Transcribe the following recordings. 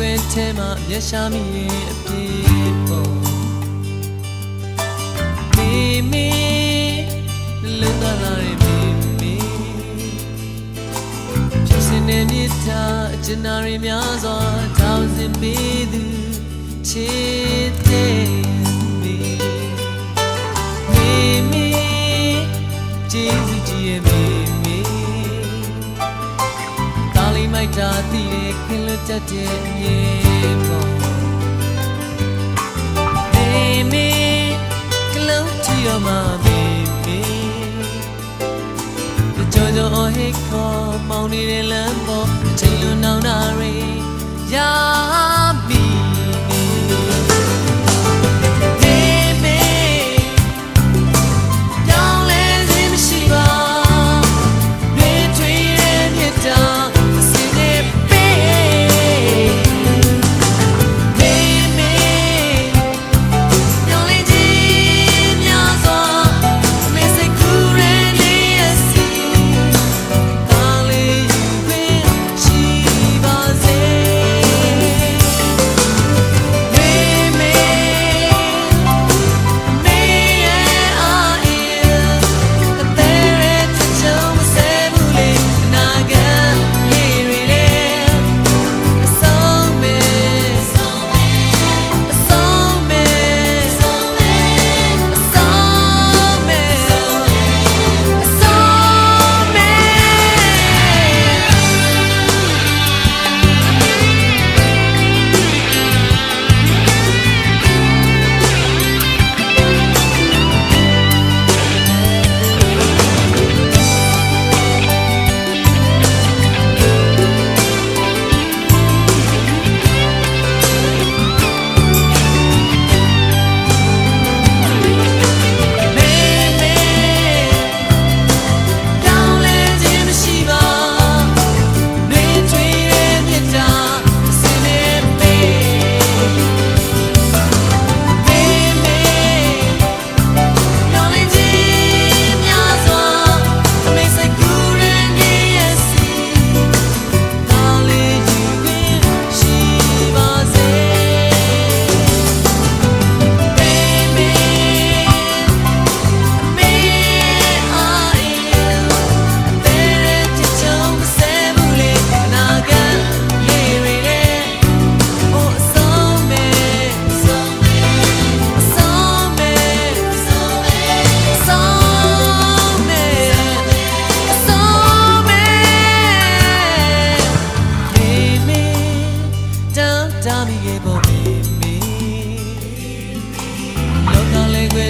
လောကလေးခွင်ထဲမှာမျက်ရှာမိရဲ့အပြည့်ပေါ်မိမိလုံသာလာရဲ့မိမိဖြစ်စင်တဲ့မြစ်တာအကျဉ်းနာရီများစွာထောင်စင်ပေးသူချစ်တဲ့မိမိမိကျေးဇူးကြီးရဲ့မိ လီမိုက်တာတည်တဲ့ခင်လွတ်တတ်တဲ့မြေပေါ်မေမေကလုံးချီရမမေမေကြောကြောအဟိခေါ်မောင်းနေတဲ့လမ်းပေါ်အချိန်လွန်နောင်တာတွေရာမီမေ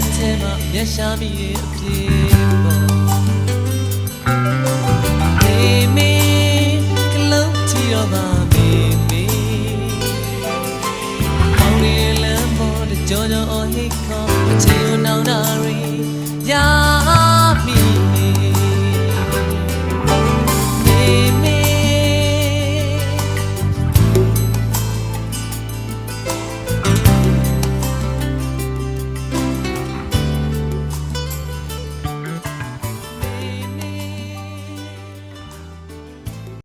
လေးခွဲထဲမှာမျက်ရှာမိရဲ့အပြည့်ပေါ်မေမေကလုံးချီတော့ပါမေမေမောင်လေးလမ်းပေါ်တကြောကြောအဟိခေါ်အချိန်နောင်တာရီရာ